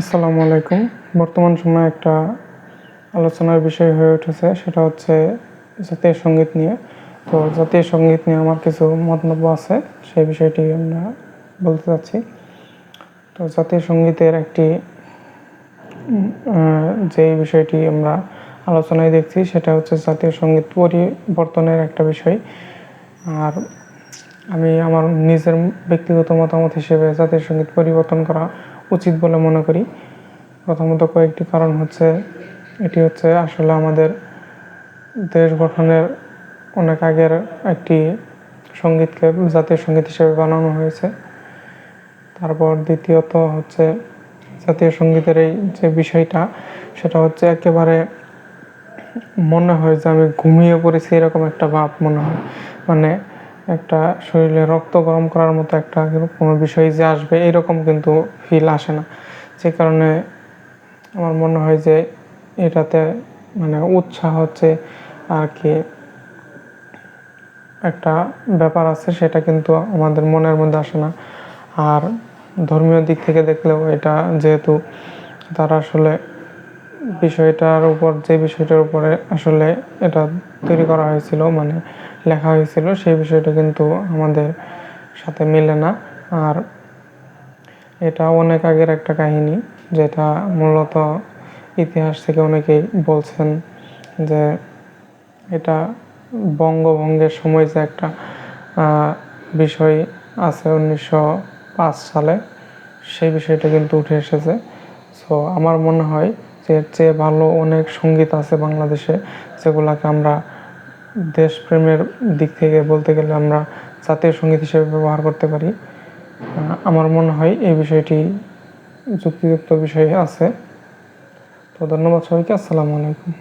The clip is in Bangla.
আসসালামু আলাইকুম। বর্তমান সময়ে একটা আলোচনার বিষয় হয়ে উঠেছে, সেটা হচ্ছে জাতীয় সংগীত নিয়ে। তো জাতীয় সংগীত নিয়ে আমার কিছু মন্তব্য আছে, সেই বিষয়টি আমরা বলতে চাচ্ছি। তো জাতীয় সঙ্গীতের একটি যে বিষয়টি আমরা আলোচনায় দেখছি, সেটা হচ্ছে জাতীয় সংগীত পরিবর্তনের একটা বিষয়। আর আমি আমার নিজের ব্যক্তিগত মতামত হিসেবে জাতীয় সংগীত পরিবর্তন করা উচিত বলে মনে করি। প্রথমত কয়েকটি কারণ হচ্ছে, এটি হচ্ছে আসলে আমাদের দেশ গঠনের অনেক আগের একটি সঙ্গীতকে জাতীয় সংগীত হিসেবে বানানো হয়েছে। তারপর দ্বিতীয়ত হচ্ছে জাতীয় সঙ্গীতের এই যে বিষয়টা, সেটা হচ্ছে একেবারে মনে হয় যে আমি ঘুমিয়ে পড়েছি এরকম একটা ভাব মনে হয়। মানে একটা শরীরে রক্ত গরম করার মতো একটা কোনো বিষয় যে আসবে, এরকম কিন্তু ফিল আসে না। যে কারণে আমার মনে হয় যে এটাতে মানে উৎসাহ হচ্ছে আর কি একটা ব্যাপার আছে, সেটা কিন্তু আমাদের মনের মধ্যে আসে না। আর ধর্মীয় দিক থেকে দেখলেও এটা যেহেতু তারা আসলে বিষয়টার উপর, যে বিষয়টার উপরে আসলে এটা তৈরি করা হয়েছিল মানে লেখা হয়েছিল, সেই বিষয়টা কিন্তু আমাদের সাথে মেলে না। আর এটা অনেক আগের একটা কাহিনী, যেটা মূলত ইতিহাস থেকে অনেকেই বলছেন যে এটা বঙ্গভঙ্গের সময় যে একটা বিষয় আছে উনিশশো পাঁচ সালে, সেই বিষয়টা কিন্তু উঠে এসেছে। সো আমার মনে হয় এর চেয়ে ভালো অনেক সংগীত আছে বাংলাদেশে, যেগুলোকে আমরা দেশপ্রেমের দিক থেকে বলতে গেলে আমরা জাতীয় সংগীত হিসেবে ব্যবহার করতে পারি। আমার মনে হয় এই বিষয়টি যুক্তিযুক্ত বিষয় আছে। তো ধন্যবাদ সবাইকে, আসসালামু আলাইকুম।